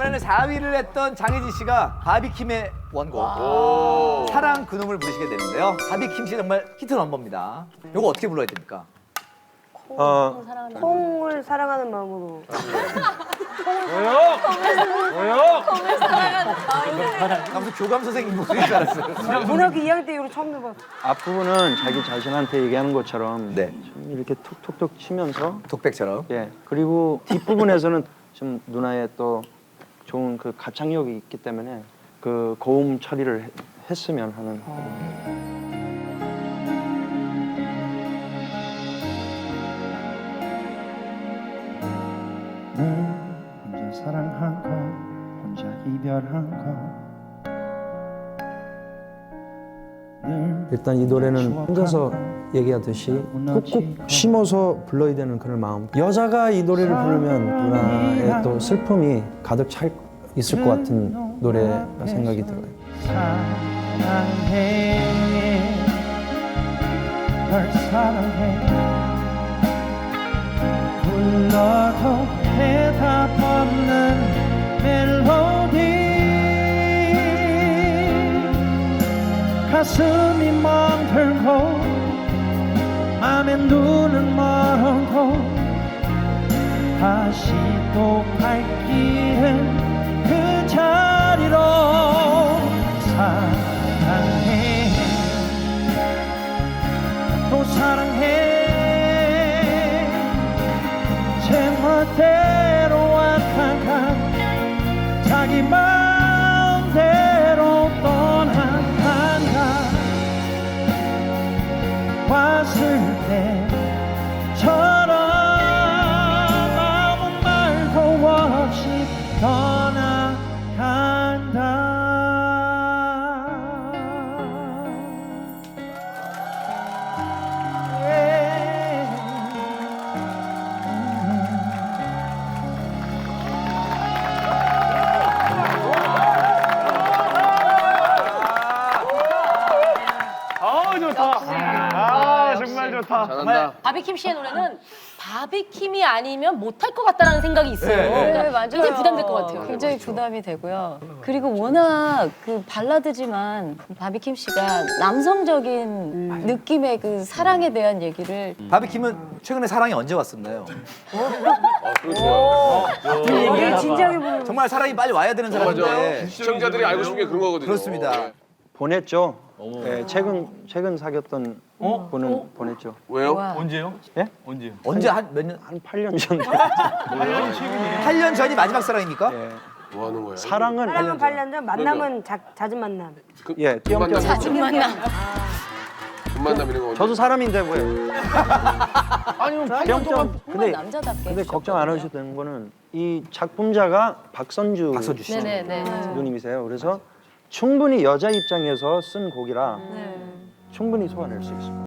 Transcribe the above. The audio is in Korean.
이번에는 4위를 했던 장혜진 씨가 바비킴의 원곡 사랑 그놈을 부르시게 되는데요. 바비킴 씨 정말 히트 넘버입니다. 이거 어떻게 불러야 됩니까? 어, 콩을 사랑하는 마음으로. 나 무슨 교감 선생님 목소리인 줄 알았어요. 고등학교 2학년 때 이후로 처음 들어봤어. 앞부분은 자기 자신한테 얘기하는 것처럼 네. 좀 이렇게 톡톡톡 치면서 독백처럼. 예 그리고 뒷부분에서는 좀 누나의 또 좋은 그 가창력이 있기 때문에 그 고음 처리를 해- 했으면 하는 혼자 사랑한 거 혼자 이별한 거 일단 이 노래는 혼자서 얘기하듯이 꾹꾹 심어서 불러야 되는 그런 마음. 여자가 이 노래를 부르면 누나의 또 슬픔이 가득 차 있을 것 같은 노래가 생각이 들어요. 사랑해. 널 사랑해 가슴이 멍들고 맘에 눈은 멀고 다시 또 갈 길은 그 자리로 사랑해. 또 사랑해. 제멋대로 왔다가 자기 마음대로 잘한다. 바비킴 씨의 노래는 바비킴이 아니면 못할 것 같다라는 생각이 있어요. 네, 네. 그러니까 네, 맞아요. 굉장히 부담될 것 같아요. 굉장히 부담이 되고요. 그리고 워낙 그 발라드지만 바비킴 씨가 남성적인 느낌의 그 사랑에 대한 얘기를 바비킴은 최근에 사랑이 언제 왔었나요? 되게 진지하게 부르는 정말 사랑이 빨리 와야 되는. 사람인데 시청자들이 알고 싶은 게 그런 거거든요. 그렇습니다. 보냈죠. 예, 최근 최근 사귀었던 분은 보냈죠. 왜요? 언제요? 예? 언제요? 언제 한 몇 년? 한 8년 전. 8년 전이 마지막 사랑입니까? 예. 뭐 하는 거야? 사랑은 사랑은 8년 전, 만남은 자, 잦은 만남. 그, 예, 띄엄띄엄. 자주 만남. 만남 이런 거. 저도 사람인데 뭐예요? 아니면 띄엄띄엄. 정말 근데 남자답게 근데 걱정 안 하셔도 되는 거는 이 작품자가 박선주, 박선주 씨. 네네네. 누님이세요. 그래서 충분히 여자 입장에서 쓴 곡이라 네. 충분히 소화낼 수 있습니다.